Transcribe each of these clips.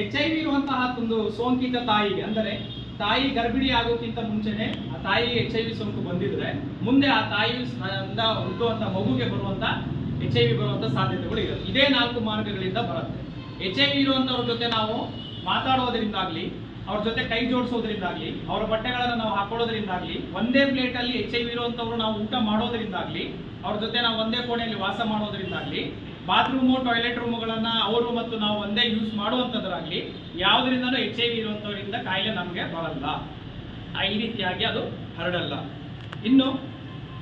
H I V ಇರುವಂತಹ ಒಂದು ಸೋಂಕಿತ ತಾಯಿಗೆ, ಅಂದರೆ ತಾಯಿ ಗರ್ಭಿಣಿ ಆಗೋಕ್ಕಿಂತ ಮುಂಚೆನೆ ಆ ತಾಯಿಗೆ ಎಚ್ ಐ ವಿ ಸೋಂಕು ಬಂದಿದ್ರೆ ಮುಂದೆ ಆ ತಾಯಿ ಹುಟ್ಟುವಂತ ಮಗುಗೆ ಬರುವಂತ ಎಚ್ ಐ ವಿ ಬರುವಂತ ಸಾಧ್ಯತೆಗಳು ಇದೆ ಇದೇ ನಾಲ್ಕು ಮಾರ್ಗಗಳಿಂದ ಬರುತ್ತೆ. ಎಚ್ ಐ ವಿ ಇರುವಂತವ್ರ ಜೊತೆ ನಾವು ಮಾತಾಡೋದ್ರಿಂದಾಗ್ಲಿ, ಅವ್ರ ಜೊತೆ ಕೈ ಜೋಡಿಸೋದ್ರಿಂದಾಗ್ಲಿ, ಅವರ ಬಟ್ಟೆಗಳನ್ನು ನಾವು ಹಾಕೊಳ್ಳೋದ್ರಿಂದಾಗ್ಲಿ, ಒಂದೇ ಪ್ಲೇಟ್ ಅಲ್ಲಿ ಎಚ್ ಐ ವಿ ಇರುವಂತವ್ರು ನಾವು ಊಟ ಮಾಡೋದ್ರಿಂದಾಗ್ಲಿ, ಅವ್ರ ಜೊತೆ ನಾವು ಒಂದೇ ಕೋಣೆಯಲ್ಲಿ ವಾಸ ಮಾಡೋದ್ರಿಂದಾಗ್ಲಿ ಬಾತ್ರೂಮು, ಟಾಯ್ಲೆಟ್ ರೂಮುಗಳನ್ನ ಅವರು ಮತ್ತು ನಾವು ಒಂದೇ ಯೂಸ್ ಮಾಡುವಂತದ್ರಾಗ್ಲಿ ಯಾವುದರಿಂದನೂ ಎಚ್ ಐ ವಿ ಇರುವಂಥವರಿಂದ ಕಾಯಿಲೆ ನಮಗೆ ಬರಲ್ಲ. ಈ ರೀತಿಯಾಗಿ ಅದು ಹರಡಲ್ಲ. ಇನ್ನು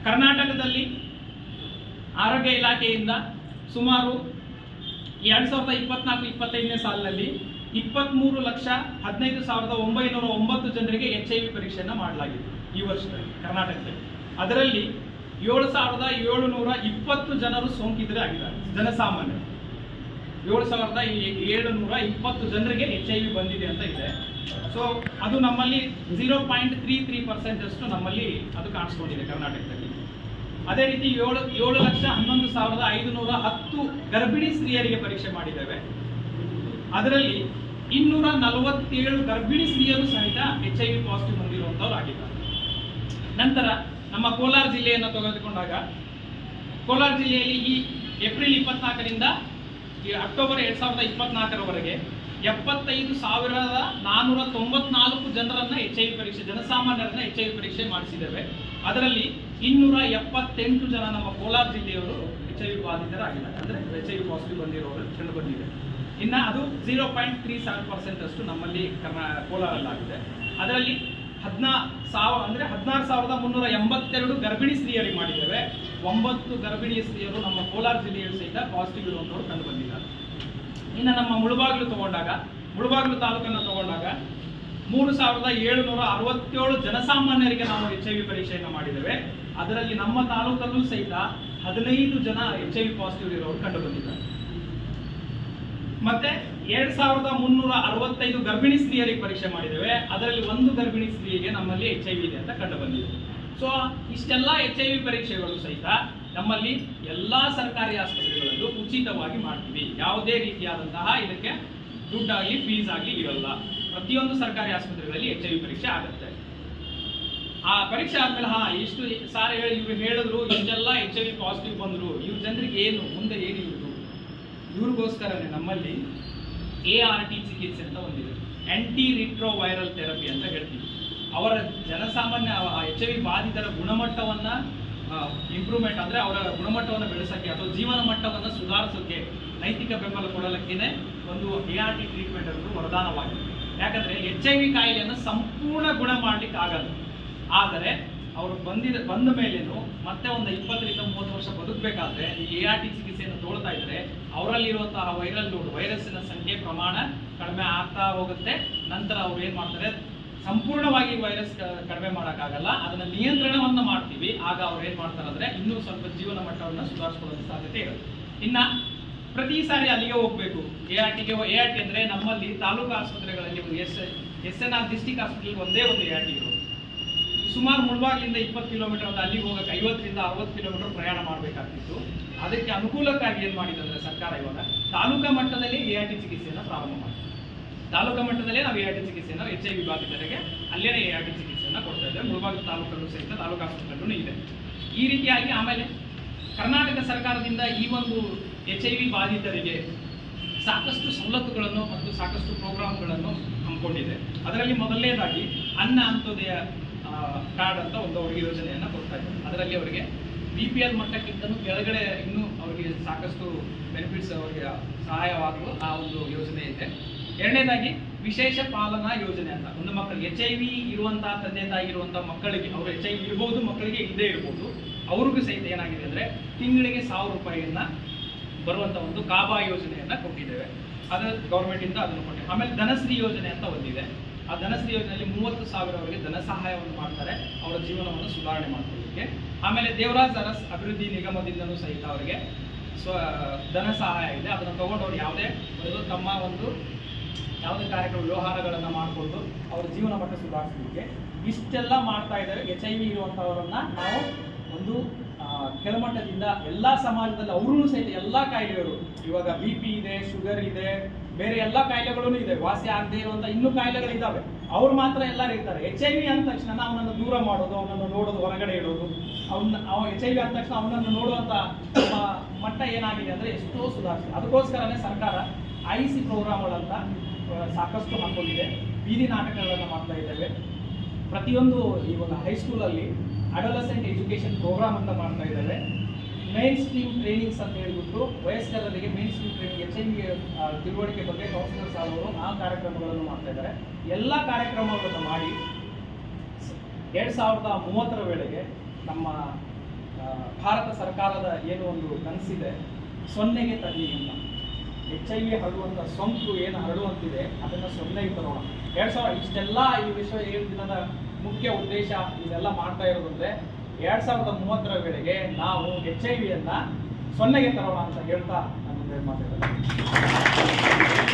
ಕರ್ನಾಟಕದಲ್ಲಿ ಆರೋಗ್ಯ ಇಲಾಖೆಯಿಂದ ಸುಮಾರು ಎರಡ್ ಸಾವಿರದ ಇಪ್ಪತ್ನಾಲ್ಕು, ಇಪ್ಪತ್ತೈದನೇ ಸಾಲಿನಲ್ಲಿ ಇಪ್ಪತ್ಮೂರು ಲಕ್ಷ ಹದಿನೈದು ಸಾವಿರದ ಒಂಬೈನೂರ ಒಂಬತ್ತು ಜನರಿಗೆ ಎಚ್ ಐ ವಿ ಪರೀಕ್ಷೆಯನ್ನು ಮಾಡಲಾಗಿದೆ ಈ ವರ್ಷದಲ್ಲಿ ಕರ್ನಾಟಕದಲ್ಲಿ. ಅದರಲ್ಲಿ ಏಳು ಸಾವಿರದ ಏಳುನೂರ ಇಪ್ಪತ್ತು ಜನರು ಸೋಂಕಿತರೇ ಆಗಿದ್ದಾರೆ, ಜನಸಾಮಾನ್ಯರು. ಏಳು ಸಾವಿರದ ಏಳುನೂರ ಇಪ್ಪತ್ತು ಜನರಿಗೆ ಎಚ್ ಐ ವಿ ಬಂದಿದೆ ಅಂತ ಇದೆ. ಸೊ ಅದು ನಮ್ಮಲ್ಲಿ zero point three three percent ಅಷ್ಟು ನಮ್ಮಲ್ಲಿ ಅದು ಕಾಣಿಸ್ಕೊಂಡಿದೆ ಕರ್ನಾಟಕದಲ್ಲಿ. ಅದೇ ರೀತಿ ಏಳು ಏಳು ಲಕ್ಷ ಹನ್ನೊಂದು ಸಾವಿರದ ಐದುನೂರ ಹತ್ತು ಗರ್ಭಿಣಿ ಸ್ತ್ರೀಯರಿಗೆ ಪರೀಕ್ಷೆ ಮಾಡಿದ್ದೇವೆ. ಅದರಲ್ಲಿ ಇನ್ನೂರ ನಲವತ್ತೇಳು ಗರ್ಭಿಣಿ ಸ್ತ್ರೀಯರು ಸಹಿತ ಎಚ್ ಐ ವಿ ಪಾಸಿಟಿವ್ ಹೊಂದಿರುವಂಥವ್ರು ಆಗಿದ್ದಾರೆ. ನಂತರ ನಮ್ಮ ಕೋಲಾರ ಜಿಲ್ಲೆಯನ್ನು ತೆಗೆದುಕೊಂಡಾಗ, ಕೋಲಾರ ಜಿಲ್ಲೆಯಲ್ಲಿ ಈ ಏಪ್ರಿಲ್ ಇಪ್ಪತ್ನಾಲ್ಕರಿಂದ ಈ ಅಕ್ಟೋಬರ್ ಎರಡ್ ಸಾವಿರದ ಇಪ್ಪತ್ನಾಲ್ಕರವರೆಗೆ ಎಪ್ಪತ್ತೈದು ಸಾವಿರದ ನಾನ್ನೂರ ತೊಂಬತ್ನಾಲ್ಕು ಜನರನ್ನ ಎಚ್ ಐ ವಿ ಪರೀಕ್ಷೆ, ಜನಸಾಮಾನ್ಯರನ್ನ ಎಚ್ ಐ ವಿ ಪರೀಕ್ಷೆ ಮಾಡಿಸಿದ್ದೇವೆ. ಅದರಲ್ಲಿ ಇನ್ನೂರ ಎಪ್ಪತ್ತೆಂಟು ಜನ ನಮ್ಮ ಕೋಲಾರ ಜಿಲ್ಲೆಯವರು ಎಚ್ ಐ ವಿ ಬಾಧಿತರಾಗಿದ್ದಾರೆ. ಅಂದ್ರೆ ಎಚ್ ಐ ವಿ ಪಾಸಿಟಿವ್ ಬಂದಿರೋರು ಕಂಡು ಬಂದಿದೆ ಇನ್ನ ಅದು zero point three seven percent ಅಷ್ಟು ನಮ್ಮಲ್ಲಿ ಕರ್ನಾ ಕೋಲಾರಲ್ಲಾಗಿದೆ. ಅದರಲ್ಲಿ ಹದಿನಾ ಸಾವಿರ ಅಂದ್ರೆ ಹದಿನಾರು ಸಾವಿರದ ಮುನ್ನೂರ ಎಂಬತ್ತೆರಡು ಗರ್ಭಿಣಿ ಸ್ತ್ರೀಯರಿಗೆ ಮಾಡಿದ್ದೇವೆ. ಒಂಬತ್ತು ಗರ್ಭಿಣಿ ಸ್ತ್ರೀಯರು ನಮ್ಮ ಕೋಲಾರ ಜಿಲ್ಲೆಯಲ್ಲಿ ಸಹಿತ ಪಾಸಿಟಿವ್ ಇರುವಂತವ್ರು ಕಂಡು ಬಂದಿದ್ದಾರೆ. ಇನ್ನು ನಮ್ಮ ಮುಳುಬಾಗಿಲು ತಗೊಂಡಾಗ, ಮುಳುಬಾಗಿಲು ತಾಲೂಕನ್ನು ತಗೊಂಡಾಗ ಮೂರು ಸಾವಿರದ ಏಳುನೂರ ಅರವತ್ತೇಳು ಜನಸಾಮಾನ್ಯರಿಗೆ ನಾವು ಎಚ್ ಐ ವಿ ಪರೀಕ್ಷೆಯನ್ನು ಮಾಡಿದ್ದೇವೆ. ಅದರಲ್ಲಿ ನಮ್ಮ ತಾಲೂಕಲ್ಲೂ ಸಹಿತ ಹದಿನೈದು ಜನ ಎಚ್ ಐ ವಿ ಪಾಸಿಟಿವ್ ಇರೋರು ಕಂಡು ಬಂದಿದ್ದಾರೆ. ಮತ್ತೆ ಎರಡ್ ಸಾವಿರದ ಮುನ್ನೂರ ಅರವತ್ತೈದು ಗರ್ಭಿಣಿ ಸ್ತ್ರೀಯರಿಗೆ ಪರೀಕ್ಷೆ ಮಾಡಿದ್ದೇವೆ. ಅದರಲ್ಲಿ ಒಂದು ಗರ್ಭಿಣಿ ಸ್ತ್ರೀಗೆ ನಮ್ಮಲ್ಲಿ ಎಚ್ ಐ ವಿ ಇದೆ ಅಂತ ಕಂಡು ಬಂದಿದೆ. ಸೊ ಇಷ್ಟೆಲ್ಲ ಎಚ್ ಐ ವಿ ಪರೀಕ್ಷೆಗಳು ಸಹಿತ ನಮ್ಮಲ್ಲಿ ಎಲ್ಲಾ ಸರ್ಕಾರಿ ಆಸ್ಪತ್ರೆಗಳಲ್ಲೂ ಉಚಿತವಾಗಿ ಮಾಡ್ತೀವಿ. ಯಾವುದೇ ರೀತಿಯಾದಂತಹ ಇದಕ್ಕೆ ದುಡ್ಡಾಗಲಿ ಫೀಸ್ ಆಗಲಿ ಇರಲ್ಲ. ಪ್ರತಿಯೊಂದು ಸರ್ಕಾರಿ ಆಸ್ಪತ್ರೆಗಳಲ್ಲಿ ಎಚ್ ಐ ವಿ ಪರೀಕ್ಷೆ ಆಗುತ್ತೆ. ಆ ಪರೀಕ್ಷೆ ಆದ್ಮೇಲೆ, ಹಾ, ಇಷ್ಟು ಸಾರ್ ಹೇಳಿ, ಇವ್ರು ಹೇಳಿದ್ರು, ಇಷ್ಟೆಲ್ಲ ಎಚ್ ಐ ವಿ ಪಾಸಿಟಿವ್ ಬಂದ್ರು. ಇವ್ರ ಜನರಿಗೆ ಏನು, ಮುಂದೆ ಏನು ಇವರು ಇವ್ರಿಗೋಸ್ಕರನೇ ನಮ್ಮಲ್ಲಿ ಎ ಆರ್ ಟಿ ಚಿಕಿತ್ಸೆ ಅಂತ ಒಂದಿದೆ. ಆಂಟಿ ರಿಟ್ರೋ ವೈರಲ್ ಥೆರಪಿ ಅಂತ ಹೇಳ್ತೀವಿ. ಅವರ ಜನಸಾಮಾನ್ಯ ಎಚ್ ಐ ವಿ ಬಾಧಿತರ ಗುಣಮಟ್ಟವನ್ನ ಇಂಪ್ರೂವ್ಮೆಂಟ್ ಅಂದ್ರೆ ಅವರ ಗುಣಮಟ್ಟವನ್ನು ಬೆಳೆಸಕ್ಕೆ ಅಥವಾ ಜೀವನ ಮಟ್ಟವನ್ನು ಸುಧಾರಿಸೋಕ್ಕೆ ನೈತಿಕ ಬೆಂಬಲ ಕೊಡಲಿಕ್ಕೇನೆ ಒಂದು ಎ ಆರ್ ಟಿ ಟ್ರೀಟ್ಮೆಂಟ್ ಅನ್ನೋದು ವರದಾನವಾಗಿದೆ. ಯಾಕಂದ್ರೆ ಎಚ್ ಐ ವಿ ಕಾಯಿಲೆಯನ್ನು ಸಂಪೂರ್ಣ ಗುಣ ಮಾಡಲಿಕ್ಕೆ ಆಗಲ್ಲ ಆದರೆ ಅವರು ಬಂದಿದ, ಬಂದ ಮೇಲೇನು ಮತ್ತೆ ಒಂದು ಇಪ್ಪತ್ತರಿಂದ ಮೂವತ್ತು ವರ್ಷ ಬದುಕಬೇಕಾದ್ರೆ ಈ ಎ ಆರ್ ಟಿ ಚಿಕಿತ್ಸೆಯನ್ನು ತೋಳ್ತಾ ಇದ್ರೆ ಅವರಲ್ಲಿರುವಂತಹ ವೈರಲ್ ಲೋಡ್, ವೈರಸ್ಸಿನ ಸಂಖ್ಯೆ ಪ್ರಮಾಣ ಕಡಿಮೆ ಆಗ್ತಾ ಹೋಗುತ್ತೆ. ನಂತರ ಅವ್ರು ಏನ್ ಮಾಡ್ತಾರೆ? ಸಂಪೂರ್ಣವಾಗಿ ವೈರಸ್ ಕಡಿಮೆ ಮಾಡೋಕ್ಕಾಗಲ್ಲ. ಅದನ್ನ ನಿಯಂತ್ರಣವನ್ನು ಮಾಡ್ತೀವಿ. ಆಗ ಅವ್ರು ಏನ್ ಮಾಡ್ತಾರೆ ಅಂದ್ರೆ ಇನ್ನೂ ಸ್ವಲ್ಪ ಜೀವನ ಮಟ್ಟವನ್ನು ಸುಧಾರಿಸ್ಕೊಳ್ಳೋ ಸಾಧ್ಯತೆ ಇರುತ್ತೆ. ಇನ್ನ ಪ್ರತಿ ಸಾರಿ ಅಲ್ಲಿಗೆ ಹೋಗ್ಬೇಕು. ಎ ಆರ್ ಟಿಗೆ ಎ ಆರ್ ಟಿ ಅಂದ್ರೆ ನಮ್ಮಲ್ಲಿ ತಾಲೂಕು ಆಸ್ಪತ್ರೆಗಳಲ್ಲಿ S S N R district ಆಸ್ಪತ್ರೆಗೆ ಒಂದೇ ಒಂದು ಎ ಆರ್ ಟಿ ಇರೋದು. ಸುಮಾರು ಮುಳಬಾಗಿಲಿಂದ ಇಪ್ಪತ್ತು ಕಿಲೋಮೀಟರ್ ಅಂತ ಅಲ್ಲಿಗೆ ಹೋಗಕ್ಕೆ ಐವತ್ತರಿಂದ ಅರವತ್ತು ಕಿಲೋಮೀಟರ್ ಪ್ರಯಾಣ ಮಾಡಬೇಕಾಗ್ತಿತ್ತು. ಅದಕ್ಕೆ ಅನುಕೂಲಕ್ಕಾಗಿ ಏನು ಮಾಡಿದೆ ಅಂದ್ರೆ ಸರ್ಕಾರ ಇವಾಗ ತಾಲೂಕಾ ಮಟ್ಟದಲ್ಲಿ ಎ ಆರ್ ಟಿ ಚಿಕಿತ್ಸೆಯನ್ನು ಪ್ರಾರಂಭ ಮಾಡಿದೆ ತಾಲೂಕಾ ಮಟ್ಟದಲ್ಲೇ ನಾವು ಎ ಆರ್ ಟಿ ಚಿಕಿತ್ಸೆಯನ್ನು ಎಚ್ ಐ ವಿ ಬಾಧಿತರಿಗೆ ಅಲ್ಲೇನೇ ಎ ಆರ್ ಟಿ ಚಿಕಿತ್ಸೆಯನ್ನು ಕೊಡ್ತಾ ಇದ್ದೇವೆ ಮುಳುಬಾಗಿಲು ತಾಲೂಕಲ್ಲೂ ಸಹಿತ ತಾಲೂಕು ಆಸ್ಪತ್ರೆಗಳೂ ಇದೆ. ಈ ರೀತಿಯಾಗಿ ಆಮೇಲೆ ಕರ್ನಾಟಕ ಸರ್ಕಾರದಿಂದ ಈ ಒಂದು ಎಚ್ ಐ ವಿ ಬಾಧಿತರಿಗೆ ಸಾಕಷ್ಟು ಸವಲತ್ತುಗಳನ್ನು ಮತ್ತು ಸಾಕಷ್ಟು ಪ್ರೋಗ್ರಾಮ್ಗಳನ್ನು ಹಮ್ಮಿಕೊಂಡಿದೆ. ಅದರಲ್ಲಿ ಮೊದಲನೇದಾಗಿ ಅನ್ನ ಅಂತ್ಯೋದಯ ಕಾರ್ಡ್ ಅಂತ ಒಂದು ಅವರಿಗೆ ಯೋಜನೆಯನ್ನು ಕೊಡ್ತಾ ಇದ್ದಾರೆ. ಅದರಲ್ಲಿ ಅವರಿಗೆ ಬಿ ಪಿ ಎಲ್ ಮಟ್ಟಕ್ಕಿಂತಲೂ ಕೆಳಗಡೆ ಇನ್ನೂ ಅವರಿಗೆ ಸಾಕಷ್ಟು ಬೆನಿಫಿಟ್ಸ್ ಅವರಿಗೆ ಸಹಾಯವಾಗುವ ಆ ಒಂದು ಯೋಜನೆ ಇದೆ. ಎರಡನೇದಾಗಿ ವಿಶೇಷ ಪಾಲನಾ ಯೋಜನೆ ಅಂತ. ಒಂದು ಮಕ್ಕಳಿಗೆ ಎಚ್ ಐ ವಿ ಇರುವಂತಹ ತಂದೆ ತಾಯಿ ಇರುವಂತಹ ಮಕ್ಕಳಿಗೆ, ಅವರು ಎಚ್ ಐ ವಿ ಇರ್ಬೋದು, ಮಕ್ಕಳಿಗೆ ಇದ್ದೇ ಇರ್ಬೋದು, ಅವ್ರಿಗೂ ಸಹಿತ ಏನಾಗಿದೆ ಅಂದ್ರೆ ತಿಂಗಳಿಗೆ ಸಾವಿರ ರೂಪಾಯಿಯನ್ನ ಬರುವಂತ ಒಂದು ಕಾಬಾ ಯೋಜನೆಯನ್ನ ಕೊಟ್ಟಿದ್ದೇವೆ. ಅದು ಗೌರ್ಮೆಂಟ್ ಇಂದ ಅದನ್ನು ಕೊಟ್ಟಿದೆ. ಆಮೇಲೆ ಧನಶ್ರೀ ಯೋಜನೆ ಅಂತ ಒಂದಿದೆ. ಆ ಧನಶ್ರೀ ಯೋಜನೆಯಲ್ಲಿ ಮೂವತ್ತು ಸಾವಿರವರೆಗೆ ಧನ ಸಹಾಯವನ್ನು ಮಾಡ್ತಾರೆ. ಅವರ ಜೀವನವನ್ನು ಸುಧಾರಣೆ ಮಾಡ್ಕೊಳ್ಳಿಕ್ಕೆ. ಆಮೇಲೆ ದೇವರಾಜ್ ಅರಸ್ ಅಭಿವೃದ್ಧಿ ನಿಗಮದಿಂದಲೂ ಸಹಿತ ಅವರಿಗೆ ಸ್ವ, ಧನ ಸಹಾಯ ಇದೆ ಅದನ್ನು ತಗೊಂಡು ಅವ್ರು ಯಾವುದೇ ಒಂದು ತಮ್ಮ ಒಂದು ಯಾವುದೇ ಕಾರ್ಯಕ್ರಮ, ವ್ಯವಹಾರಗಳನ್ನು ಮಾಡಿಕೊಂಡು ಅವರ ಜೀವನ ಮಟ್ಟ ಸುಧಾರಿಸಲಿಕ್ಕೆ. ಇಷ್ಟೆಲ್ಲ ಮಾಡ್ತಾ ಇದ್ದಾರೆ. ಎಚ್ ಐ ವಿ ಇರುವಂಥವರನ್ನ ನಾವು ಒಂದು ಕೆಳಮಟ್ಟದಿಂದ ಎಲ್ಲ ಸಮಾಜದಲ್ಲಿ ಅವರೂ ಸಹಿತ ಎಲ್ಲ ಕಾಯಿಲೆಗಳು. ಇವಾಗ ಬಿ ಪಿ ಇದೆ ಶುಗರ್ ಇದೆ ಬೇರೆ ಎಲ್ಲ ಕಾಯಿಲೆಗಳೂ ಇದೆ. ವಾಸಿ ಆಗದೆ ಇರುವಂತ ಇನ್ನೂ ಕಾಯಿಲೆಗಳಿದ್ದಾವೆ ಅವ್ರು ಮಾತ್ರ ಎಲ್ಲರೂ ಇರ್ತಾರೆ. ಎಚ್ ಐ ವಿ ಅಂದ ತಕ್ಷಣ ಅವನನ್ನು ದೂರ ಮಾಡೋದು, ಅವನನ್ನು ನೋಡೋದು, ಹೊರಗಡೆ ಇಡೋದು. ಅವನ್ನ, ಅವ ಎಚ್ ಐ ವಿ ಅಂದ ತಕ್ಷಣ ಅವನನ್ನು ನೋಡುವಂತ ಮಟ್ಟ ಏನಾಗಿದೆ ಅಂದ್ರೆ ಎಷ್ಟೋ ಸುಧಾರಿಸಿದೆ. ಅದಕ್ಕೋಸ್ಕರನೇ ಸರ್ಕಾರ ಐ ಸಿ ಪ್ರೋಗ್ರಾಮ್ಗಳಂತ ಸಾಕಷ್ಟು ಹಾಕೊಂಡಿದೆ. ಬೀದಿ ನಾಟಕಗಳನ್ನು ಮಾಡ್ತಾ ಇದ್ದೇವೆ. ಪ್ರತಿಯೊಂದು ಇವಾಗ ಹೈಸ್ಕೂಲಲ್ಲಿ ಅಡಲಸೆಂಟ್ ಎಜುಕೇಶನ್ ಪ್ರೋಗ್ರಾಮ್ ಅಂತ ಮಾಡ್ತಾ ಇದ್ದಾರೆ ಮೇನ್ ಸ್ಟ್ರೀಮ್ ಟ್ರೈನಿಂಗ್ಸ್ ಅಂತ ಹೇಳ್ಬಿಟ್ಟು ವಯಸ್ಕರರಿಗೆ main stream training H I V ತಿಳುವಳಿಕೆ ಬಗ್ಗೆ ಕೌನ್ಸಿಲರ್ಸ್ ಆಗೋರು ಆ ಕಾರ್ಯಕ್ರಮಗಳನ್ನು ಮಾಡ್ತಾ ಇದ್ದಾರೆ. ಎಲ್ಲ ಕಾರ್ಯಕ್ರಮಗಳನ್ನು ಮಾಡಿ ಎರಡು ಸಾವಿರದ ಮೂವತ್ತರ ವೇಳೆಗೆ ನಮ್ಮ ಭಾರತ ಸರ್ಕಾರದ ಏನು ಒಂದು ಕನಸಿದೆ, ಸೊನ್ನೆಗೆ ತನ್ನಿ ಅಂತ. ಎಚ್ ಐ ವಿ ಹರಡುವಂಥ ಸೋಂಕು ಏನು ಹರಡುವಂತಿದೆ, ಅದನ್ನು ಸೊನ್ನೆಗೆ ತರೋಣ ಎರಡು ಸಾವಿರ ಇಷ್ಟೆಲ್ಲ ಈ ವಿಶ್ವ ಏಳು ದಿನದ ಮುಖ್ಯ ಉದ್ದೇಶ ಇದೆಲ್ಲ ಮಾಡ್ತಾ ಇರೋದಂದ್ರೆ ಎರಡು ಸಾವಿರದ ಮೂವತ್ತರ ವೇಳೆಗೆ ನಾವು ಎಚ್ ಐ ವಿಯನ್ನು ಸೊನ್ನೆಗೆ ತರೋಣ ಅಂತ ಹೇಳ್ತಾ ನಾನು ಮಾತಾಡೋದು